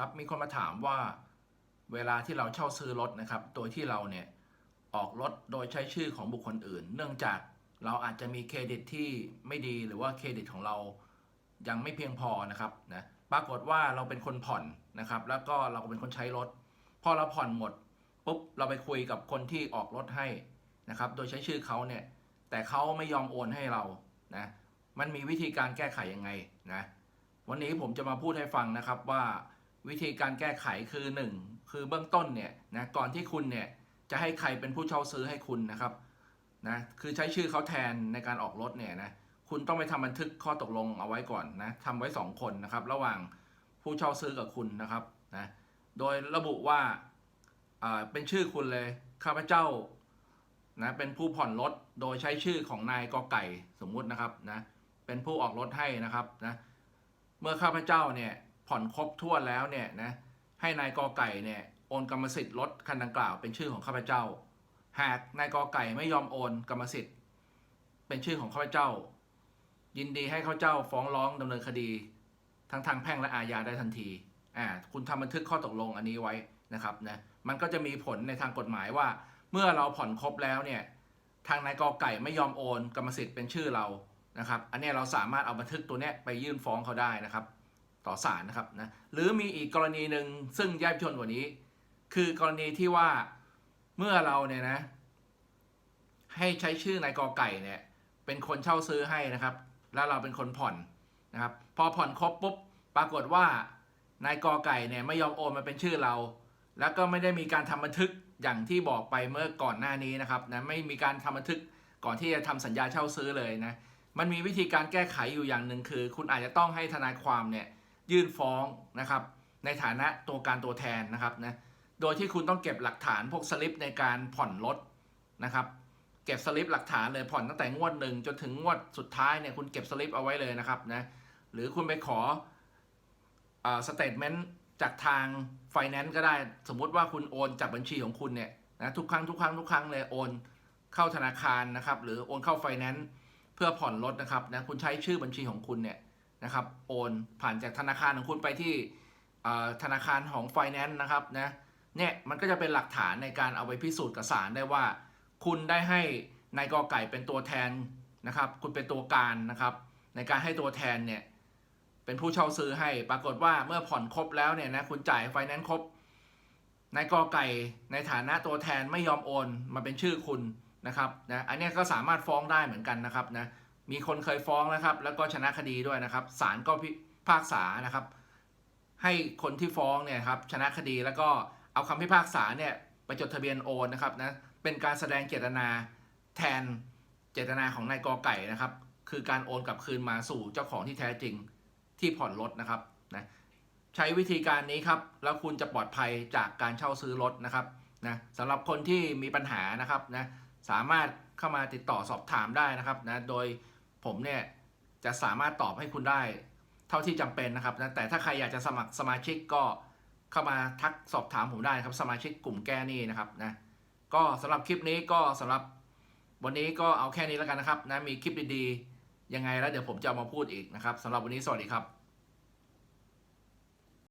ครับมีคนมาถามว่าเวลาที่เราเช่าซื้อรถนะครับ โดยที่เราเนี่ยออกรถโดยใช้ชื่อของบุคคลอื่น เนื่องจากเราอาจจะมีเครดิตที่ไม่ดีหรือว่าเครดิตของเรายังไม่เพียงพอนะครับนะปรากฏว่าเราเป็นคนผ่อนนะครับ แล้วก็เราก็เป็นคนใช้รถ พอเราผ่อนหมดปุ๊บเราไปคุยกับคนที่ออกรถให้นะครับ โดยใช้ชื่อเขาเนี่ยแต่เขาไม่ยอมโอนให้เรานะมันมีวิธีการแก้ไขยังไงนะวันนี้ผมจะมาพูดให้ฟังนะครับว่า วิธีการแก้ไขคือ 1 คือเบื้องต้นเนี่ยนะก่อนที่คุณเนี่ยจะให้ใครเป็นผู้เช่าซื้อให้คุณนะครับนะคือใช้ชื่อเขาแทนในการออกรถเนี่ยนะคุณต้องไปทำบันทึกข้อตกลงเอาไว้ก่อนนะทำไว้ 2 คนนะครับ ระหว่างผู้เช่าซื้อกับคุณนะครับนะโดยระบุว่าอ่าเป็นชื่อคุณเลยข้าพเจ้านะเป็นผู้ผ่อนรถโดยใช้ชื่อของนายกอไก่สมมุตินะครับนะเป็นผู้ออกรถให้นะครับนะเมื่อข้าพเจ้าเนี่ย ผ่อนครบถ้วนแล้วเนี่ยนะให้นายกอไก่เนี่ยโอนกรรมสิทธิ์รถคันดังกล่าวเป็นชื่อของข้าพเจ้า หากนายกอไก่ไม่ยอมโอนกรรมสิทธิ์ เป็นชื่อของข้าพเจ้า ยินดีให้ข้าพเจ้าฟ้องร้องดำเนินคดี ทั้งทางแพ่งและอาญาได้ทันทีอ่าคุณทำบันทึกข้อตกลงอันนี้ไว้นะครับนะมันก็จะมีผลในทางกฎหมายว่า เมื่อเราผ่อนครบแล้วเนี่ยทางนายกอไก่ไม่ยอมโอนกรรมสิทธิ์เป็นชื่อเรานะครับ อันนี้เราสามารถเอาบันทึกตัวนี้ไปยื่นฟ้องเขาได้นะครับ ต่อศาลนะครับนะหรือมีอีกกรณีหนึ่งซึ่งแยบยลกว่านี้ คือกรณีที่ว่าเมื่อเราเนี่ยนะ ให้ใช้ชื่อนายกอไก่เนี่ย เป็นคนเช่าซื้อให้นะครับ แล้วเราเป็นคนผ่อนนะครับ พอผ่อนครบปุ๊บปรากฏว่านายกอไก่เนี่ยไม่ยอมโอนมาเป็นชื่อเรา แล้วก็ไม่ได้มีการทำบันทึกอย่างที่บอกไปเมื่อก่อนหน้านี้นะครับนะไม่มีการทำบันทึกก่อนที่จะทำสัญญาเช่าซื้อเลยนะมันมีวิธีการแก้ไขอยู่อย่างหนึ่งคือ คุณอาจจะต้องให้ทนายความเนี่ย ยื่นฟ้องนะครับ ในฐานะตัวการตัวแทนนะครับนะโดยที่คุณต้องเก็บหลักฐานพวกสลิปในการผ่อนรถนะครับ เก็บสลิปหลักฐานเลยผ่อนตั้งแต่งวดหนึ่งจนถึงงวดสุดท้ายเนี่ยคุณเก็บสลิปเอาไว้เลยนะครับนะหรือคุณไปขอสเตทเมนต์จากทางไฟแนนซ์ก็ได้สมมุติว่าคุณโอนจากบัญชีของคุณเนี่ยนะทุกครั้งทุกครั้งทุกครั้งเลยโอนเข้าธนาคารนะครับ หรือโอนเข้าไฟแนนซ์เพื่อผ่อนรถนะครับนะคุณใช้ชื่อบัญชีของคุณเนี่ย นะครับโอนผ่านจากธนาคารของคุณไปที่ธนาคารของไฟแนนซ์นะครับนะเนี่ยมันก็จะเป็นหลักฐานในการเอาไปพิสูจน์กับศาลได้ว่า คุณได้ให้นายกอไก่เป็นตัวแทนนะครับ คุณเป็นตัวการนะครับ ในการให้ตัวแทนเนี่ยเป็นผู้เช่าซื้อให้ปรากฏว่าเมื่อผ่อนครบแล้วเนี่ยนะคุณจ่ายไฟแนนซ์ครบนายกอไก่ในฐานะตัวแทนไม่ยอมโอนมาเป็นชื่อคุณนะครับนะอันนี้ก็สามารถฟ้องได้เหมือนกันนะครับนะ มีคนเคยฟ้องนะครับ แล้วก็ชนะคดีด้วยนะครับศาลก็พิพากษานะครับ ให้คนที่ฟ้องเนี่ยครับชนะคดีแล้วก็เอาคำพิพากษาเนี่ยไปจดทะเบียนโอนนะครับนะเป็นการแสดงเจตนาแทนเจตนาของนายกอไก่นะครับ คือการโอนกลับคืนมาสู่เจ้าของที่แท้จริงที่ผ่อนรถนะครับนะใช้วิธีการนี้ครับ แล้วคุณจะปลอดภัยจากการเช่าซื้อรถนะครับนะสำหรับคนที่มีปัญหานะครับนะสามารถเข้ามาติดต่อสอบถามได้นะครับนะโดย ผมเนี่ยจะสามารถตอบให้คุณได้เท่าที่จำเป็นนะครับนะแต่ถ้าใครอยากจะสมัครสมาชิกก็เข้ามาทักสอบถามผมได้ครับสมาชิกกลุ่มแก้นี่นะครับนะก็สำหรับคลิปนี้ก็สำหรับวันนี้ก็เอาแค่นี้แล้วกันนะครับนะมีคลิปดีๆยังไงแล้วเดี๋ยวผมจะมาพูดอีกนะครับสำหรับวันนี้สวัสดีครับ